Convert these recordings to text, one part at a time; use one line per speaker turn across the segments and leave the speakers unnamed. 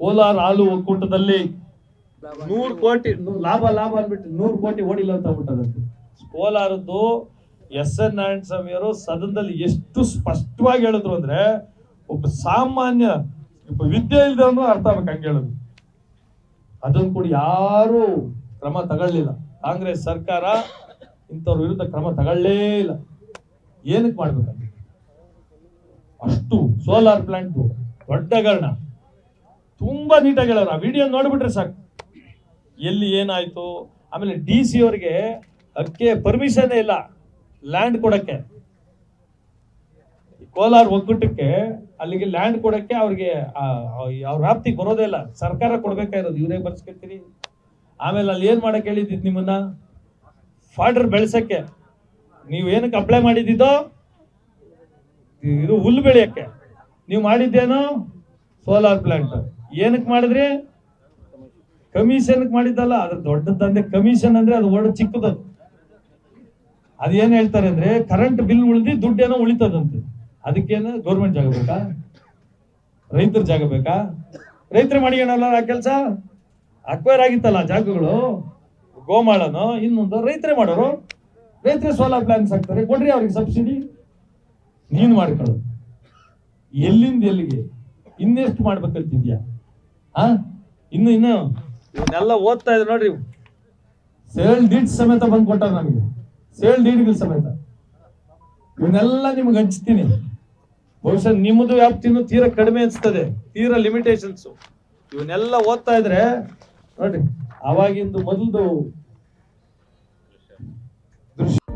ಕೋಲಾರ ಹಾಲು ಒಕ್ಕೂಟದಲ್ಲಿ ನೂರು ಕೋಟಿ ಲಾಭ ಲಾಭ ಅಂದ್ಬಿಟ್ಟು ನೂರು ಕೋಟಿ ಓಡಿಲ್ಲ ಅಂತ ಬಿಟ್ಟದಕ್ಕೆ ಕೋಲಾರದ್ದು ಎಸ್ ಎನ್ ನಾರಾಯಣ ಸ್ವಾಮಿಯವರು ಸದನದಲ್ಲಿ ಎಷ್ಟು ಸ್ಪಷ್ಟವಾಗಿ ಹೇಳಿದ್ರು ಅಂದ್ರೆ ಒಬ್ಬ ಸಾಮಾನ್ಯ ಒಬ್ಬ ವಿದ್ಯೆ ಇಲ್ದವನು ಅರ್ಥ ಆಗ್ಬೇಕು ಹಂಗೆ ಹೇಳುದು. ಅದನ್ನು ಕೂಡ ಯಾರು ಕ್ರಮ ತಗೊಳ್ಳಿಲ್ಲ. ಕಾಂಗ್ರೆಸ್ ಸರ್ಕಾರ ಇಂಥವ್ರ ವಿರುದ್ಧ ಕ್ರಮ ತಗೊಳ್ಳೇ ಇಲ್ಲ. ಏನಕ್ಕೆ ಮಾಡ್ಬೇಕಂತ ಅಷ್ಟು ಸೋಲಾರ್ ಪ್ಲಾಂಟ್ ದೊಡ್ಡ ಹಗರಣ ತುಂಬಾ ನೀಟಾಗಿ ಹೇಳೋರು. ಆ ವಿಡಿಯೋ ನೋಡ್ಬಿಟ್ರೆ ಸಾಕು. ಎಲ್ಲಿ ಏನಾಯ್ತು? ಆಮೇಲೆ ಡಿ ಸಿ ಅವರಿಗೆ ಅಕ್ಕೆ ಪರ್ಮಿಷನ್ ಇಲ್ಲ. ಲ್ಯಾಂಡ್ ಕೊಡಕ್ಕೆ. ಕೋಲಾರ ಒಗ್ಗಟ್ಟಕ್ಕೆ ಅಲ್ಲಿಗೆ ಲ್ಯಾಂಡ್ ಕೊಡಕ್ಕೆ ಅವ್ರಿಗೆ ಅವ್ರ ವ್ಯಾಪ್ತಿಗೆ ಬರೋದೇ ಇಲ್ಲ. ಸರ್ಕಾರ ಕೊಡ್ಬೇಕಾಗಿರೋದು ಇವರೇ ಬರ್ಸ್ಕೊತೀರಿ? ಆಮೇಲೆ ಅಲ್ಲಿ ಏನ್ ಮಾಡಕ್ ಹೇಳಿದ್ದು ನಿಮ್ಮನ್ನ? ಫಾಡರ್ ಬೆಳ್ಸಕ್ಕೆ. ನೀವು ಏನಕ್ಕೆ ಅಪ್ಲೈ ಮಾಡಿದ್ದಿದ್ದೋ? ಇದು ಹುಲ್ಲು ಬೆಳೆಯಕ್ಕೆ. ನೀವು ಮಾಡಿದ್ದೇನು? ಸೋಲಾರ್ ಪ್ಲಾಂಟ್ ಏನಕ್ಕೆ ಮಾಡಿದ್ರಿ? ಕಮಿಷನ್ ಮಾಡಿದ್ದಲ್ಲ ಅದ್ರ ದೊಡ್ಡ ತಂದೆ ಕಮಿಷನ್ ಅಂದ್ರೆ ಅದು ಒಳ್ಳೆ ಚಿಕ್ಕದದು ಅದೇನ್ ಹೇಳ್ತಾರೆ ಅಂದ್ರೆ ಕರೆಂಟ್ ಬಿಲ್ ಉಳಿದಿ ದುಡ್ಡೇನೋ ಉಳಿತದಂತೆ. ಅದಕ್ಕೇನು ಗೌರ್ಮೆಂಟ್ ಜಾಗ ಬೇಕಾ? ರೈತರ ಜಾಗ ಬೇಕಾ? ರೈತರು ಮಾಡಿಯಣಲ್ಲ ಆ ಕೆಲಸ? ಅಕ್ವೈರ್ ಆಗಿತ್ತಲ್ಲ ಜಾಗಗಳು? ಗೋಮಾಳನೋ, ಇನ್ನೊಂದು ರೈತರೇ ಮಾಡೋರು? ರೈತರೇ ಸೋಲಾರ್ ಪ್ಲಾನ್ಸ್ ಹಾಕ್ತಾರೆ. ಕೊಡ್ರಿ ಅವ್ರಿಗೆ ಸಬ್ಸಿಡಿ ನೀನ್ ಮಾಡ್ಕೊಳ್ಳೋದು ಎಲ್ಲಿಂದ ಎಲ್ಲಿಗೆ? ಇನ್ನೆಷ್ಟು ಮಾಡ್ಬೇಕಂತಿದ್ಯಾ? ಆ? ಇನ್ನು ಇನ್ನು. ಇವನ್ನೆಲ್ಲ ಓದ್ತಾ ಇದ್ರೆ ನೋಡ್ರಿ. ಸೇಲ್ ಡೀಟ್ ಸಮೇತ ಬಂದು ಕೊಟ್ಟಾರ ನಮಗೆ. ಸೇಲ್ ಡೀಡ್ಗಳು ಸಮೇತ. ಇವನ್ನೆಲ್ಲ ನಿಮ್ಗೆ ಹಂಚ್ತೀನಿ. ಬಹುಶಃ ನಿಮ್ಮದು ವ್ಯಾಪ್ತಿನೂ ತೀರಾ ಕಡಿಮೆ ಅನ್ಸ್ತದೆ. ತೀರಾ ಲಿಮಿಟೇಷನ್ಸ್ ಇವನ್ನೆಲ್ಲ ಓದ್ತಾ ಇದ್ರೆ ನೋಡ್ರಿ ಅವಾಗಿಂದು ಮೊದಲು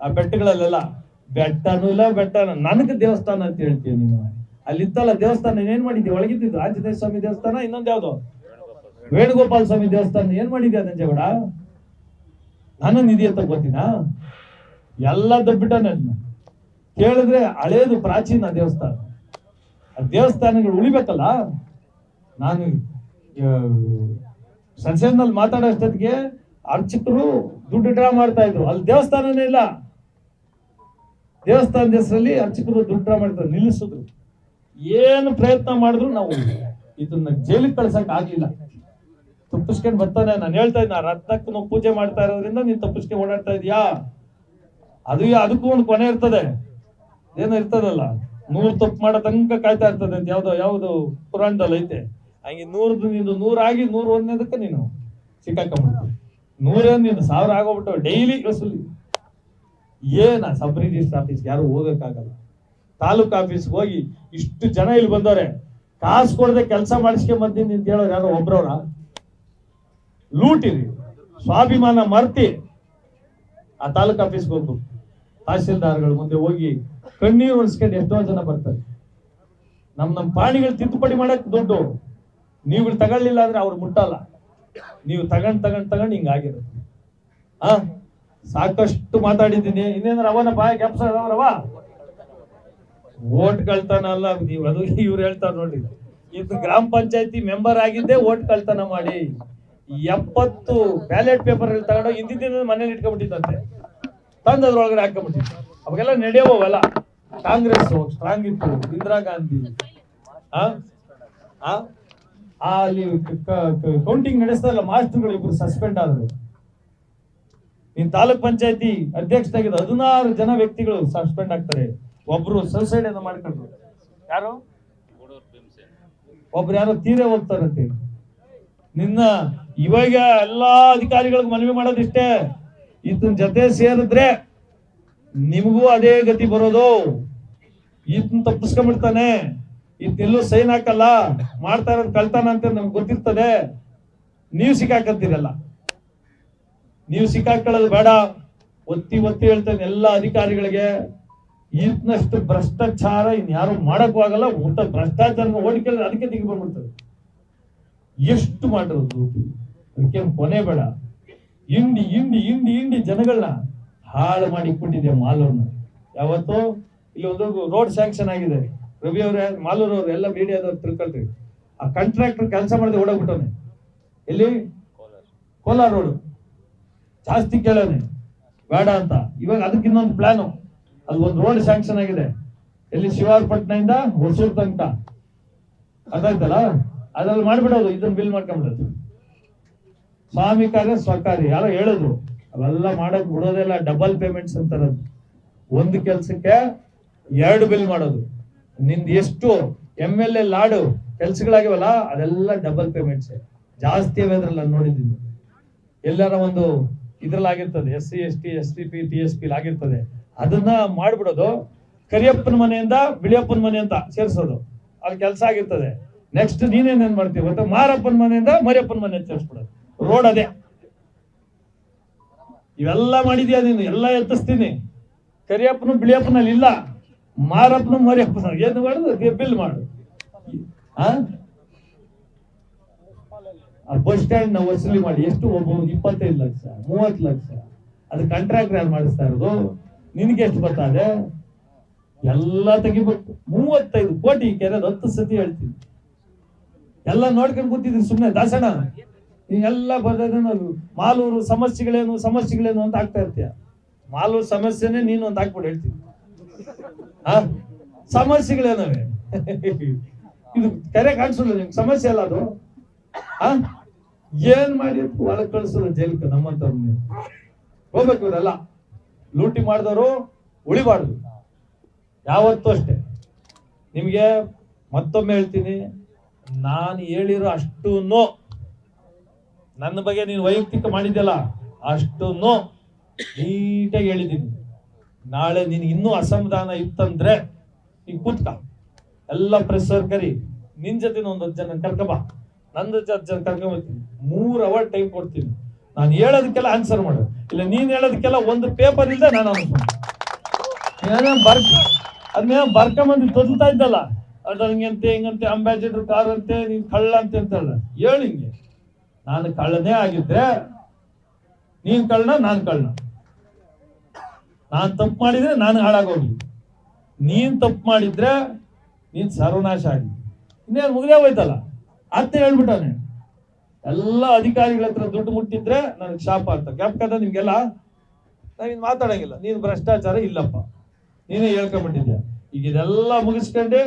ಆ ಬೆಟ್ಟಗಳಲ್ಲೆಲ್ಲ ಬೆಟ್ಟನೂ ಇಲ್ಲ ಬೆಟ್ಟ ನನಗೆ ದೇವಸ್ಥಾನ ಅಂತ ಹೇಳ್ತೀನಿ ನೀನು ಅಲ್ಲಿತ್ತಲ್ಲ ದೇವಸ್ಥಾನ ಏನ್ ಮಾಡಿದ್ದೆ ಒಳಗಿದ್ದು ಆಂಜನೇಯ ಸ್ವಾಮಿ ದೇವಸ್ಥಾನ, ಇನ್ನೊಂದು ಯಾವ್ದು? ವೇಣುಗೋಪಾಲ ಸ್ವಾಮಿ ದೇವಸ್ಥಾನ, ಏನ್ ಮಾಡಿದ್ಯಾ ನಂಜೇಗೌಡ? ನಾನು ನಿಧಿ ಅಂತ ಗೊತ್ತಿನ ಎಲ್ಲ ದಬ್ಬಿಟ್ಟ ನನ್ನ ಕೇಳಿದ್ರೆ ಹಳೇದು ಪ್ರಾಚೀನ ದೇವಸ್ಥಾನ. ಆ ದೇವಸ್ಥಾನಗಳು ಉಳಿಬೇಕಲ್ಲ? ನಾನು ಸೆಷನ್ನಲ್ಲಿ ಮಾತಾಡೋ ಅಷ್ಟೊತ್ತಿಗೆ ಅರ್ಚಕರು ದುಡ್ಡು ಡ್ರಾ ಮಾಡ್ತಾ ಇದ್ರು. ಅಲ್ಲಿ ದೇವಸ್ಥಾನನೇ ಇಲ್ಲ. ದೇವಸ್ಥಾನದ ಹೆಸರಲ್ಲಿ ಅರ್ಚಕರು ದುಡ್ಡ ಮಾಡಿದ್ರು, ನಿಲ್ಲಿಸಿದ್ರು. ಏನು ಪ್ರಯತ್ನ ಮಾಡಿದ್ರು ನಾವು ಇದನ್ನ ಜೈಲಿಗೆ ಕಳ್ಸಕ್ ಆಗ್ಲಿಲ್ಲ. ತಪ್ಪಿಸ್ಕೊಂಡ್ ಬರ್ತಾನೆ. ನಾನು ಹೇಳ್ತಾ ಇದ್ದ ರತ್ನಕ್ಕೆ ನಾವು ಪೂಜೆ ಮಾಡ್ತಾ ಇರೋದ್ರಿಂದ ನೀನ್ ತಪ್ಪಿಸ್ಕೊಂಡು ಓಡಾಡ್ತಾ ಇದೀಯಾ? ಅದು ಅದಕ್ಕೂ ಒಂದು ಕೊನೆ ಇರ್ತದೆ. ಏನೋ ಇರ್ತದಲ್ಲ. ನೂರು ತಪ್ಪು ಮಾಡೋ ತನಕ ಕಾಯ್ತಾ ಇರ್ತದೆ ಅಂತ ಯಾವ್ದೋ ಯಾವ್ದು ಪುರಾಣದಲ್ಲಿ ಐತೆ. ಹಂಗೆ ನೂರ್ದು ನೀನು ನೂರಾಗಿ ನೂರ್ ಒಂದನೇದಕ್ಕೆ ನೀನು ಸಿಕ್ಕಾಕೊಂಡ್ಬಿಡ್ತೀವಿ ನೂರೇ ನೀನು ಸಾವಿರ ಆಗೋಗ್ಬಿಟ್ಟು ಡೈಲಿ ವಸೂಲಿ. ಏನ ಸಬ್ ರಿಜಿಸ್ಟರ್ ಆಫೀಸ್ ಯಾರು ಹೋಗಕ್ಕಾಗಲ್ಲ. ತಾಲೂಕ್ ಆಫೀಸ್ಗೆ ಹೋಗಿ ಇಷ್ಟು ಜನ ಇಲ್ಲಿ ಬಂದವ್ರೆ, ಕಾಸು ಕೊಡದೆ ಕೆಲಸ ಮಾಡಿಸ್ಕೊಂಡ್ ಬಂದೀನಿ ಅಂತ ಹೇಳೋರು ಯಾರೋ ಒಬ್ರವ್ರ? ಲೂಟಿರಿ, ಸ್ವಾಭಿಮಾನ ಮರ್ತಿ. ಆ ತಾಲೂಕ್ ಆಫೀಸ್ಗೆ ಹೋಗ್ಬೇಕು. ತಹಸೀಲ್ದಾರ್ಗಳ ಮುಂದೆ ಹೋಗಿ ಕಣ್ಣೀರು ಉಳಿಸ್ಕೊಂಡು ಎಷ್ಟೋ ಜನ ಬರ್ತಾರೆ. ನಮ್ ನಮ್ ಪ್ರಾಣಿಗಳು ತಿದ್ದುಪಡಿ ಮಾಡಕ್ ದುಡ್ಡು. ನೀವು ತಗೊಳ್ಳಿಲ್ಲ ಅಂದ್ರೆ ಅವ್ರು ಮುಟ್ಟಲ್ಲ. ನೀವು ತಗೊಂಡ್ ತಗೊಂಡ್ ತಗೊಂಡ್ ಹಿಂಗಾಗಿರುತ್ತೆ ಆ? ಸಾಕಷ್ಟು ಮಾತಾಡಿದ್ದೀನಿ. ಇನ್ನೇನಾರ ಅವನಪ್ಪ ಕೆಪ್ಸ ರವ ಓಟ್ ಕಳ್ತಾನ ಅಲ್ಲ, ನೀವು ಅದು ಇವ್ರು ಹೇಳ್ತಾರೆ ನೋಡಿ. ಇದು ಗ್ರಾಮ ಪಂಚಾಯತಿ ಮೆಂಬರ್ ಆಗಿದ್ದೆ ಓಟ್ ಕಳ್ತನ ಮಾಡಿ. ಎಪ್ಪತ್ತು ಬ್ಯಾಲೆಟ್ ಪೇಪರ್ ತಗೊಂಡು ಹಿಂದಿನ ದಿನ ಮನೇಲಿ ಇಟ್ಕೊಂಡ್ಬಿಟ್ಟಿದ್ದಂತೆ. ತಂದು ಅದ್ರೊಳಗಡೆ ಹಾಕೊಂಡ್ಬಿಟ್ಟಿದ್ದೆ ಅವಾಗೆಲ್ಲ ನಡೆಯೋವಲ್ಲ. ಕಾಂಗ್ರೆಸ್ ಸ್ಟ್ರಾಂಗ್ ಇತ್ತು. ಇಂದಿರಾ ಗಾಂಧಿ. ಅಲ್ಲಿ ಕೌಂಟಿಂಗ್ ನಡೆಸ್ತಾರಲ್ಲ, ಮಾಸ್ಟರ್ಗಳು ಇಬ್ರು ಸಸ್ಪೆಂಡ್ ಆದ್ರು. ನೀನ್ ತಾಲೂಕ್ ಪಂಚಾಯತಿ ಅಧ್ಯಕ್ಷರಾಗಿದ್ದ ಹದಿನಾರು ಜನ ವ್ಯಕ್ತಿಗಳು ಸಸ್ಪೆಂಡ್ ಆಗ್ತಾರೆ. ಒಬ್ರು ಸೂಸೈಡ್ ಏನೋ ಮಾಡ್ಕೊಂಡ್ರು. ಯಾರು? ಒಬ್ರು ಯಾರೋ ತೀರೆ ಹೋಗ್ತಾರಂತೆ ನಿನ್ನ ಇವಾಗ ಎಲ್ಲಾ ಅಧಿಕಾರಿಗಳಿಗೆ ಮನವಿ ಮಾಡೋದಿಷ್ಟೇ. ಇದನ್ ಜೊತೆ ಸೇರಿದ್ರೆ ನಿಮಗೂ ಅದೇ ಗತಿ ಬರೋದು. ಈತನ್ ತಪ್ಪಿಸ್ಕೊಂಡ್ಬಿಡ್ತಾನೆ. ಈತೆಲ್ಲೂ ಸೈನ್ ಹಾಕಲ್ಲ. ಮಾಡ್ತಾ ಇರೋದು ಕಳ್ತಾನ ಅಂತ ನಮ್ಗೆ ಗೊತ್ತಿರ್ತದೆ. ನೀವು ಸಿಕ್ಕಾಕಂತೀರಲ್ಲ ನೀವು ಸಿಕ್ಕಾಕೊಳ್ಳೋದು ಬೇಡ. ಒತ್ತಿ ಒತ್ತಿ ಹೇಳ್ತೇನೆ ಎಲ್ಲ ಅಧಿಕಾರಿಗಳಿಗೆ, ಈತನಷ್ಟು ಭ್ರಷ್ಟಾಚಾರ ಇನ್ಯಾರು ಮಾಡಕ್ಕೂ ಆಗಲ್ಲ, ಊಟ ಭ್ರಷ್ಟಾಚಾರ ಓಡಿಕೆ ಅದಕ್ಕೆ ದಿಗಿ ಬಂದ್ಬಿಡ್ತದೆ. ಎಷ್ಟು ಮಾಡಿರೋದು ಅದಕ್ಕೆ ಕೊನೆ ಬೇಡ. ಇಂಡಿ ಇಂಡಿ ಇಂಡಿ ಇಂಡಿ ಜನಗಳನ್ನ ಹಾಳು ಮಾಡಿ ಕೊಟ್ಟಿದೆ ಮಾಲೂರ್ನ. ಯಾವತ್ತು ಇಲ್ಲಿ ಒಂದು ರೋಡ್ ಸ್ಯಾಂಕ್ಷನ್ ಆಗಿದೆ. ರವಿ ಅವರೇ, ಮಾಲೂರ್ ಎಲ್ಲ ಮೀಡಿಯಾದವ್ರು ತಿಳ್ಕೊಳ್ತೀವಿ. ಆ ಕಾಂಟ್ರಾಕ್ಟರ್ ಕೆಲಸ ಮಾಡದೆ ಓಡೋಗ್ಬಿಟ್ಟವನೇ. ಎಲ್ಲಿ? ಕೋಲಾರ ರೋಡ್. ಜಾಸ್ತಿ ಕೇಳೋನೆ ಬೇಡ ಅಂತ. ಇವಾಗ ಅದಕ್ಕೆ ಇನ್ನೊಂದು ಪ್ಲಾನು ಅದು ಒಂದು ರೋಡ್ ಸ್ಯಾಂಕ್ಷನ್ ಆಗಿದೆ. ಎಲ್ಲಿ ಶಿವಾರಪಟ್ಟಣದಿಂದ ಹೊಸೂರ್ ತನಕ. ಅದಾಯ್ತಲ್ಲ ಅದ್ರಲ್ಲಿ ಮಾಡ್ಬಿಡೋದು ಇದನ್ನ ಬಿಲ್ ಮಾಡ್ಕೊಂಡ್ಬಿಡೋದು ಸ್ವಾಮಿ ಕಾರ್ಯ ಸ್ವಕಾರಿ ಯಾರೋ ಹೇಳಿದ್ರು. ಅವೆಲ್ಲ ಮಾಡೋಕೆ ಬಿಡೋದೆಲ್ಲ ಡಬಲ್ ಪೇಮೆಂಟ್ಸ್ ಅಂತಾರದು. ಒಂದು ಕೆಲ್ಸಕ್ಕೆ ಎರಡು ಬಿಲ್ ಮಾಡೋದು. ನಿಂದು ಎಷ್ಟು ಎಂ ಎಲ್ ಎ ಲಾಡು ಕೆಲ್ಸಗಳಾಗಿವಲ್ಲ ಅದೆಲ್ಲ ಡಬಲ್ ಪೇಮೆಂಟ್ಸ್ ಜಾಸ್ತಿ ಅದ್ರಲ್ಲಿ ನಾನು ನೋಡಿದ್ದೀನಿ. ಎಲ್ಲಾರ ಒಂದು ಇದ್ರಲ್ಲಿ ಆಗಿರ್ತದೆ S C S T S T P T S P ಆಗಿರ್ತದೆ ಅದನ್ನ ಮಾಡ್ಬಿಡೋದು ಕರಿಯಪ್ಪನ ಮನೆಯಿಂದ ಬಿಳಿಯಪ್ಪನ ಮನೆ ಅಂತ ಸೇರಿಸೋದು. ಅಲ್ಲಿ ಕೆಲಸ ಆಗಿರ್ತದೆ. ನೆಕ್ಸ್ಟ್ ನೀನೇನ್ ಏನ್ ಮಾಡ್ತೀವಿ ಗೊತ್ತಾ? ಮಾರಪ್ಪನ ಮನೆಯಿಂದ ಮರಿಯಪ್ಪನ ಮನೆ ಸೇರ್ಸ್ಬಿಡೋದು. ರೋಡ್ ಅದೇ. ಇವೆಲ್ಲ ಮಾಡಿದ್ಯಾ ನೀನು? ಎಲ್ಲ ಎತ್ತಿಸ್ತೀನಿ. ಕರಿಯಪ್ಪನು ಬಿಳಿಯಪ್ಪನಲ್ಲಿ ಇಲ್ಲ. ಮಾರಪ್ಪನು ಮರಿಯಪ್ಪನ. ಏನು ಮಾಡುದು? ಬಿಲ್ ಮಾಡು. ಆ? ಆ ಬಸ್ ಸ್ಟ್ಯಾಂಡ್ನ ವಸೂಲಿ ಮಾಡಿ ಎಷ್ಟು? ಒಬ್ಬ ಇಪ್ಪತ್ತೈದು ಲಕ್ಷ ಮೂವತ್ತು ಲಕ್ಷ. ಅದು ಕಾಂಟ್ರಾಕ್ಟ್ ಯಾರು ಮಾಡಿಸ್ತಾ ಇರೋದು? ನಿನ್ಗೆ ಎಷ್ಟು ಬರ್ತದೆ ಎಲ್ಲ ತೆಗಿಬೇಕು. ಮೂವತ್ತೈದು ಕೋಟಿ ಕೆರೆದು ಹತ್ತು ಸತಿ ಹೇಳ್ತೀನಿ. ಎಲ್ಲ ನೋಡ್ಕೊಂಡು ಕೂತಿದ್ರಿ ಸುಮ್ಮನೆ ದಾಸಣ ಎಲ್ಲ ಬರ್ದೇ ಮಾಲೂರು ಸಮಸ್ಯೆಗಳೇನು ಸಮಸ್ಯೆಗಳೇನು ಅಂತ ಆಗ್ತಾ ಇರ್ತೀಯ? ಮಾಲೂರು ಸಮಸ್ಯೆನೇ ನೀನು ಅಂತ ಹಾಕ್ಬಿಟ್ಟು ಹೇಳ್ತೀನಿ. ಆ? ಸಮಸ್ಯೆಗಳೇನವೆ? ಇದು ಕೆರೆ ಕಾಣಿಸಲ್ಲ ನಿಮ್ಗೆ? ಸಮಸ್ಯೆ ಅಲ್ಲ ಅದು? ಆ? ಏನ್ ಮಾಡಿ ಒಳಗ್ ಕಳ್ಸೋದು ಜೈಲ್ಕ ನಮ್ಮಂತ ಹೋಗ್ಬೇಕು ಇವರೆಲ್ಲ ಲೂಟಿ ಮಾಡಿದವರು ಉಳಿಬಾರ್ದು. ಯಾವತ್ತೂ ಅಷ್ಟೇ. ನಿಮಗೆ ಮತ್ತೊಮ್ಮೆ ಹೇಳ್ತೀನಿ, ನಾನು ಹೇಳಿರೋ ಅಷ್ಟು ನೋ ನನ್ನ ಬಗ್ಗೆ ನೀನು ವೈಯಕ್ತಿಕ ಮಾಡಿದ್ಯಲ್ಲ ಅಷ್ಟು ನೋ ನೀಟಾಗಿ ಹೇಳಿದ್ದೀನಿ. ನಾಳೆ ನಿನ್ ಇನ್ನೂ ಅಸಮಾಧಾನ ಇತ್ತಂದ್ರೆ ಈಗ ಕೂತ್ಕ. ಎಲ್ಲ ಪ್ರೆಸ್ ಅವ್ರ್ ಕರಿ. ನಿನ್ ಜೊತೆ ಒಂದು ಜನ ಕರ್ಕಬಾ ಹತ್ತು ಜನ ಕರ್ಕೊಂಬರ್ತೀನಿ ಮೂರ್ ಅವರ್ ಟೈಮ್ ಕೊಡ್ತೀನಿ. ನಾನು ಹೇಳೋದಕ್ಕೆಲ್ಲ ಆನ್ಸರ್ ಮಾಡು. ಇಲ್ಲ, ನೀನ್ ಹೇಳೋದಕ್ಕೆಲ್ಲ ಒಂದು ಪೇಪರ್ ಇಲ್ಲದೆ ನಾನು ಅನ್ಕೊಂಡು ಬರ್ಕ. ಅದನ್ನ ಬರ್ಕೊಂಬಂದು ತೊದಲ್ತಾ ಇದ್ದಲ್ಲ. ಅದು ಹಂಗಂತೆ, ಹಿಂಗಂತೆ ಅಂಬಾಸಿಡರ್ ಕಾರ್ ಅಂತೆ, ನೀನ್ ಕಳ್ಳ ಅಂತ ಅಂತಲ್ಲ ಹೇಳು ಹಿಂಗೆ. ನಾನು ಕಳ್ಳನೇ ಆಗಿದ್ರೆ ನೀನ್ ಕಳ್ಳ, ನಾನ್ ಕಳ್ಳ. ನಾನ್ ತಪ್ಪು ಮಾಡಿದ್ರೆ ನಾನು ಹಾಳಾಗೋಗಿ. ನೀನ್ ತಪ್ಪು ಮಾಡಿದ್ರೆ ನೀನ್ ಸರ್ವನಾಶ ಆಗಿ. ಇನ್ನೇನು ಮುಗಿದೇ ಹೋಯ್ತಲ್ಲ? ಅಂತ ಹೇಳ್ಬಿಟ್ಟವನೆ ಎಲ್ಲ ಅಧಿಕಾರಿಗಳ ಹತ್ರ ದುಡ್ಡು ಮುಟ್ಟಿದ್ರೆ ನನಗೆ ಶಾಪ ಅಂತ ಜ್ಞಾಪಕದ ನಿಮ್ಗೆಲ್ಲ? ನಾವಿನ್ ಮಾತಾಡಂಗಿಲ್ಲ. ನೀನು ಭ್ರಷ್ಟಾಚಾರ ಇಲ್ಲಪ್ಪ. ನೀನೇ ಹೇಳ್ಕೊಂಡ್ಬಿಟ್ಟಿದ್ಯಾ? ಈಗ ಇದೆಲ್ಲ ಮುಗಿಸ್ಕೊಂಡೆ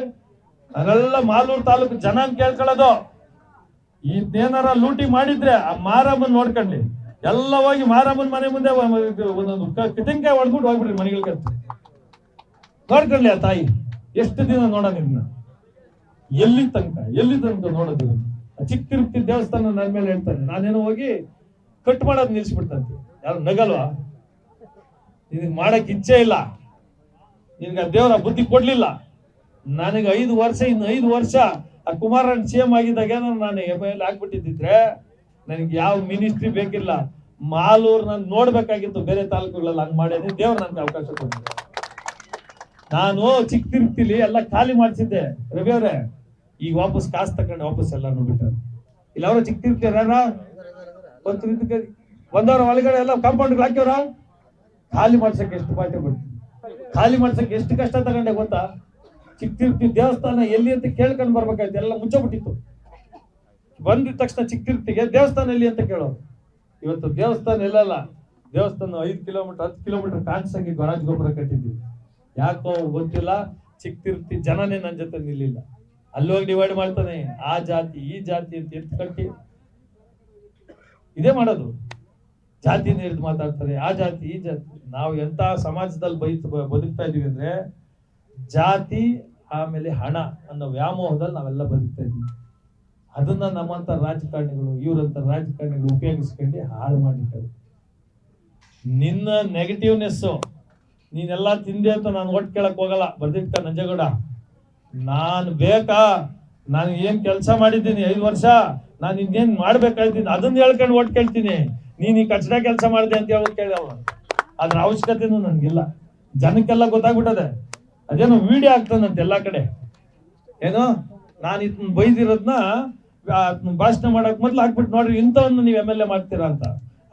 ಅದೆಲ್ಲ ಮಾಲೂರು ತಾಲೂಕು ಜನ ಕೇಳ್ಕೊಳ್ಳೋದು. ಇದೇನಾರ ಲೂಟಿ ಮಾಡಿದ್ರೆ ಆ ಮಾರಮ್ಮನ್ ನೋಡ್ಕೊಂಡ್ಲಿ. ಎಲ್ಲ ಹೋಗಿ ಮಾರಮ್ಮನ್ ಮನೆ ಮುಂದೆ ಒಂದೊಂದು ಕಿಟಂಕಾಯಿ ಹೊಡ್ಬಿಟ್ಟು ಹೋಗ್ಬಿಡ್ರಿ ಮನೆಗಳ ನೋಡ್ಕೊಳ್ಳಿ ಆ ತಾಯಿ. ಎಷ್ಟು ದಿನ ನೋಡೋ ಇದನ್ನ ಎಲ್ಲಿ ತನಕ ಎಲ್ಲಿ ತನಕ ನೋಡೋದು? ಆ ಚಿಕ್ಕ ತಿರುಪತಿ ದೇವಸ್ಥಾನ ನನ್ನ ಮೇಲೆ ಹೇಳ್ತಾನೆ ನಾನೇನೋ ಹೋಗಿ ಕಟ್ ಮಾಡೋದು ನಿಲ್ಸ್ಬಿಡ್ತಂತೆ. ಯಾರು, ನಗಲ್ವಾ? ನಿನಗೆ ಮಾಡಕ್ ಇಚ್ಛೆ ಇಲ್ಲ. ನಿನ್ಗೆ ದೇವರ ಬುದ್ಧಿ ಕೊಡ್ಲಿಲ್ಲ. ನನಗೆ ಐದು ವರ್ಷ, ಇನ್ನು ಐದು ವರ್ಷ ಆ ಕುಮಾರಣ್ಣ ಸಿ ಎಂ ಆಗಿದ್ದಾಗ ನಾನು ಎಂ ಎಲ್ ಆಗ್ಬಿಟ್ಟಿದ್ರೆ ನನಗೆ ಯಾವ ಮಿನಿಸ್ಟ್ರಿ ಬೇಕಿಲ್ಲ. ಮಾಲೂರ್ ನಾನು ನೋಡ್ಬೇಕಾಗಿತ್ತು, ಬೇರೆ ತಾಲೂಕುಗಳಲ್ಲಿ ಹಂಗ್ ಮಾಡೇನಿ ದೇವ್ರು ನನ್ಗೆ ಅವಕಾಶ ಕೊಟ್ಟಿದ್ದೆ ನಾನು ಚಿಕ್ಕ ತಿರುಪ್ತಿಲಿ ಎಲ್ಲ ಖಾಲಿ ಮಾಡಿಸಿದ್ದೆ. ರವಿ ಅವ್ರೆ ಈಗ ವಾಪಸ್ ಕಾಸು ತಕೊಂಡು ವಾಪಸ್ ಎಲ್ಲ ನೋಡ್ಬಿಟ್ಟಾರೆ ಇಲ್ಲ, ಅವ್ರ ಒಂದು ಒಂದವರ ಒಳಗಡೆ ಎಲ್ಲ ಕಾಂಪೌಂಡ್ ಹಾಕ್ಯವ್ರ? ಖಾಲಿ ಮಾಡ್ಸಕ್ಕೆ ಎಷ್ಟು ಪಾಠ ಬಿಟ್ಟು ಖಾಲಿ ಮಾಡ್ಸಕ್ಕೆ ಎಷ್ಟು ಕಷ್ಟ ತಗೊಂಡೆ ಗೊತ್ತಾ? ಚಿಕ್ಕ ತಿರುಪತಿ ದೇವಸ್ಥಾನ ಎಲ್ಲಿ ಅಂತ ಕೇಳ್ಕೊಂಡು ಬರ್ಬೇಕಾಯ್ತು. ಎಲ್ಲ ಮುಚ್ಚಬಿಟ್ಟಿತ್ತು ಬಂದಿದ ತಕ್ಷಣ ಚಿಕ್ಕ ತಿರುಪತಿಗೆ ದೇವಸ್ಥಾನ ಎಲ್ಲಿ ಅಂತ ಕೇಳೋರು ಇವತ್ತು ದೇವಸ್ಥಾನ ಎಲ್ಲಲ್ಲ ದೇವಸ್ಥಾನ ಐದು ಕಿಲೋಮೀಟರ್, ಹತ್ತು ಕಿಲೋಮೀಟರ್ ಕಾಣಿಸಂಗೆ ಗೊರಾಜ್ ಗೊಬ್ಬರ ಕಟ್ಟಿದ್ವಿ ಯಾಕೋ ಗೊತ್ತಿಲ್ಲ, ಚಿಕ್ಕ ತಿರುಪತಿ ಜನನೇ ನನ್ನ ಜೊತೆ ನಿಲ್ಲಿಲ್ಲ. ಅಲ್ಲಿ ಹೋಗಿ ಡಿವೈಡ್ ಮಾಡ್ತಾನೆ. ಆ ಜಾತಿ, ಈ ಜಾತಿ ಅಂತ ಎತ್ತು ಕಟ್ಟಿ. ಇದೇ ಮಾಡೋದು. ಜಾತಿ ಹಿಡಿದು ಮಾತಾಡ್ತಾರೆ. ಆ ಜಾತಿ, ಈ ಜಾತಿ. ನಾವು ಎಂತ ಸಮಾಜದಲ್ಲಿ ಬೈತ್ ಬದುಕ್ತಾ ಇದೀವಿ ಅಂದ್ರೆ ಜಾತಿ ಆಮೇಲೆ ಹಣ ಅನ್ನೋ ವ್ಯಾಮೋಹದಲ್ಲಿ ನಾವೆಲ್ಲ ಬದುಕ್ತಾ ಇದೀವಿ. ಅದನ್ನ ನಮ್ಮಂತ ರಾಜಕಾರಣಿಗಳು, ಇವರಂತ ರಾಜಕಾರಣಿಗಳು ಉಪಯೋಗಿಸ್ಕೊಂಡು ಹಾಳು ಮಾಡಿದ್ದಾರೆ ನಿನ್ನ ನೆಗೆಟಿವ್ನೆಸ್ ನೀನೆಲ್ಲ ತಿಂದೆ ಅಂತ ನಾನು ಒಟ್ಟು ಕೇಳಕ್ ಹೋಗಲ್ಲ. ಬರ್ದಿಟ್ಟ ನಂಜೇಗೌಡ. ನಾನು ಬೇಕಾ? ನಾನು ಏನ್ ಕೆಲಸ ಮಾಡಿದ್ದೀನಿ ಐದು ವರ್ಷ? ನಾನು ಇನ್ನೇನ್ ಮಾಡ್ಬೇಕಾಯ್ತೀನಿ ಅದನ್ನ ಹೇಳ್ಕೊಂಡು ಓಟ್ ಕೇಳ್ತೀನಿ. ನೀನ್ ಈ ಕಚಡ ಕೆಲಸ ಮಾಡಿದೆ ಅಂತ ಹೇಳಿ ಕೇಳಿ ಅವನು? ಅದ್ರ ಅವಶ್ಯಕತೆನೂ ನನ್ಗಿಲ್ಲ. ಜನಕ್ಕೆಲ್ಲ ಗೊತ್ತಾಗ್ಬಿಟ್ಟದೆ. ಅದೇನೋ ವಿಡಿಯೋ ಆಗ್ತಾನಂತೆ ಎಲ್ಲಾ ಕಡೆ. ಏನು? ನಾನು ಇದನ್ನ ಬೈದಿರೋದ್ನ ಭಾಷಣ ಮಾಡಕ್ ಮೊದ್ಲು ಹಾಕ್ಬಿಟ್ಟು ನೋಡ್ರಿ, ಇಂಥವನ್ನು ನೀವು ಎಂ ಎಲ್ ಎ ಮಾಡ್ತೀರಾ ಅಂತ.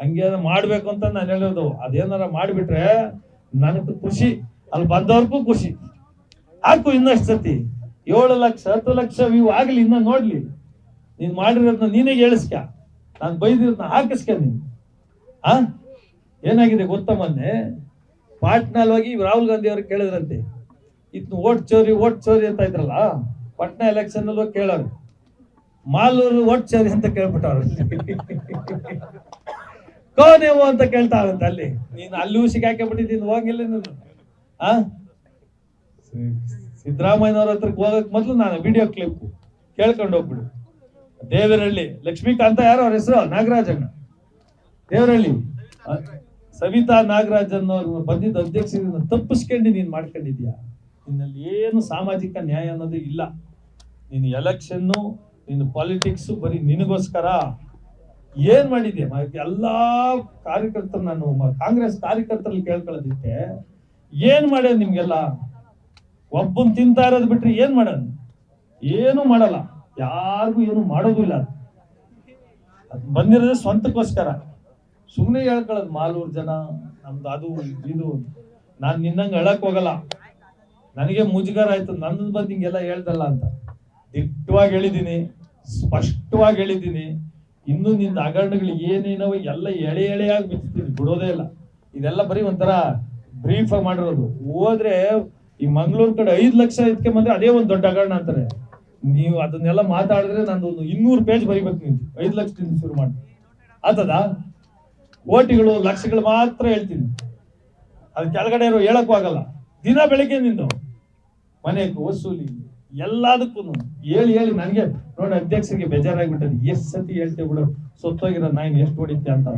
ಹಂಗೆ ಮಾಡ್ಬೇಕು ಅಂತ ನಾನು ಹೇಳೋದು. ಅದೇನಾರ ಮಾಡಿಬಿಟ್ರೆ, ನನಗೆ ಖುಷಿ. ಅಲ್ಲಿ ಬಂದವ್ರಿಗೂ ಖುಷಿ. ಹಾಕು ಇನ್ನಷ್ಟು ಸತಿ ಏಳು ಲಕ್ಷ, ಹತ್ತು ಲಕ್ಷ ವ್ಯೂ ಆಗ್ಲಿ, ಇನ್ನ ನೋಡ್ಲಿ. ನೀನ್ ಮಾಡಿರೋದನ್ನ ನೀನೇ ಹೇಳಿಸ್ಕ. ನಾನು ಬೈದಿರೋದನ್ನ ಹಾಕಿಸ್ಕ ನೀನು. ಆ? ಏನಾಗಿದೆ ಗೊತ್ತಾ ಮೊನ್ನೆ? ಪಾಟ್ನಲ್ಲಿ ಹೋಗಿ ರಾಹುಲ್ ಗಾಂಧಿ ಅವ್ರಿಗೆ ಕೇಳಿದ್ರಂತೆ. ಇದ್ನ ಓಟ್ ಚೋರಿ ಓಟ್ ಚೋರಿ ಅಂತ ಇದ್ರಲ್ಲ, ಪಟ್ನಾ ಎಲೆಕ್ಷನ್ ಅಲ್ಲಿ ಹೋಗಿ ಕೇಳೋರು. ಮಾಲೂರು ಓಟ್ ಚೋರಿ ಅಂತ ಕೇಳ್ಬಿಟ್ಟವ್ರು. ಕೋನೇವು ಅಂತ ಕೇಳ್ತಾವಂತ ಅಲ್ಲಿ. ನೀನು ಅಲ್ಲಿ ಸಿಗಾಕೆ ಬಿಟ್ಟಿದ್ದೀನಿ ಹೋಗಿಲ್ಲ ನೀನು. ಆ? ಸಿದ್ದರಾಮಯ್ಯನವ್ರ ಹತ್ರಕ್ಕೆ ಹೋಗಕ್ ಮೊದ್ಲು ನಾನು ವಿಡಿಯೋ ಕ್ಲಿಪ್ ಕೇಳ್ಕೊಂಡು ಹೋಗ್ಬಿಡು. ದೇವರಹಳ್ಳಿ, ಲಕ್ಷ್ಮೀಕಾಂತ ಯಾರು ಅವ್ರ ಹೆಸರು? ನಾಗರಾಜಣ್ಣ. ದೇವರಳ್ಳಿ ಸವಿತಾ ನಾಗರಾಜನ್ ಅವ್ರು ಬಂದಿದ್ದ ಅಧ್ಯಕ್ಷರನ್ನ ತಪ್ಪಿಸ್ಕೊಂಡು ನೀನ್ ಮಾಡ್ಕೊಂಡಿದ್ಯಾ? ನಿನ್ನಲ್ಲಿ ಏನು ಸಾಮಾಜಿಕ ನ್ಯಾಯ ಅನ್ನೋದು ಇಲ್ಲ. ನೀನು ಎಲೆಕ್ಷನ್ನು ನೀನು ಪಾಲಿಟಿಕ್ಸ್ ಬರೀ ನಿನಗೋಸ್ಕರ. ಏನ್ ಮಾಡಿದ್ಯಾ? ಎಲ್ಲಾ ಕಾರ್ಯಕರ್ತರು ನಾನು ಕಾಂಗ್ರೆಸ್ ಕಾರ್ಯಕರ್ತರಲ್ಲಿ ಕೇಳ್ಕೊಳ್ಳೋದಿಕ್ಕೆ ಏನ್ ಮಾಡ್ಯ ನಿಮ್ಗೆಲ್ಲ? ಒಬ್ಬನ್ ತಿಂತಾ ಇರೋದು ಬಿಟ್ರೆ ಏನ್ ಮಾಡೋದು? ಏನು ಮಾಡಲ್ಲ. ಯಾರಿಗೂ ಏನು ಮಾಡೋದು ಇಲ್ಲ. ಅದು. ಬಂದಿರೋದೇ ಸ್ವಂತಕ್ಕೋಸ್ಕರ. ಸುಮ್ಮನೆ ಹೇಳ್ಕೊಳ್ಳೋದು, ಮಾಲೂರು ಜನ, ನಮ್ದು ಅದು, ಇದು. ನಾನು ನಿನ್ನಂಗೆ ಹೇಳಕ್ ಹೋಗಲ್ಲ. ನನಗೆ ಮುಜುಗರ ಆಯ್ತು. ನನ್ನ ಬಂದು ಹಿಂಗೆಲ್ಲ ಹೇಳ್ದಲ್ಲ ಅಂತ. ದಿಟ್ಟವಾಗಿ ಹೇಳಿದ್ದೀನಿ, ಸ್ಪಷ್ಟವಾಗಿ ಹೇಳಿದ್ದೀನಿ. ಇನ್ನು ನಿನ್ನ ಹಗರಣಗಳು ಏನೇನವ ಎಲ್ಲ ಎಳೆ ಎಳೆಯಾಗಿ ಬಿಚ್ಚಿದ್ದೀನಿ ಬಿಡೋದೇ ಇಲ್ಲ. ಇದೆಲ್ಲ ಬರೀ ಒಂಥರ ಬ್ರೀಫ್ ಮಾಡಿರೋದು. ಹೋದ್ರೆ ಈ ಮಂಗಳೂರು ಕಡೆ ಐದು ಲಕ್ಷ ಬಂದ್ರೆ ಅದೇ ಒಂದು ದೊಡ್ಡ ಹಗರಣ ಅಂತಾರೆ. ನೀವು ಅದನ್ನೆಲ್ಲ ಮಾತಾಡಿದ್ರೆ ನಾನು ಒಂದು ಇನ್ನೂರು ಪೇಜ್ ಬರಿಬೇಕು ನೀವು. ಐದು ಲಕ್ಷದಿಂದ ಶುರು ಮಾಡಿ. ಆತದ? ಕೋಟಿಗಳು, ಲಕ್ಷಗಳು ಮಾತ್ರ ಹೇಳ್ತೀನಿ. ಅದ್ ಕೆಳಗಡೆ ಇರೋ ಹೇಳಕ್ಕೂ ಆಗಲ್ಲ. ದಿನ ಬೆಳಿಗ್ಗೆ ನಿಂದು. ಮನೆಗೆ ವಸೂಲಿ, ಎಲ್ಲದಕ್ಕೂ. ಹೇಳಿ ಹೇಳಿ, ನನಗೆ. ನೋಡಿ, ಅಧ್ಯಕ್ಷರಿಗೆ ಬೇಜಾರಾಗ್ಬಿಟ್ಟದೆ. ಎಷ್ಟ್ ಸತಿ ಹೇಳ್ತೇವೆ ಬಿಡು. ಸೊತ್ತೋಗಿರೋ ನಾಯಿನ ಎಷ್ಟು ಹೊಡಿತೆ ಅಂತ.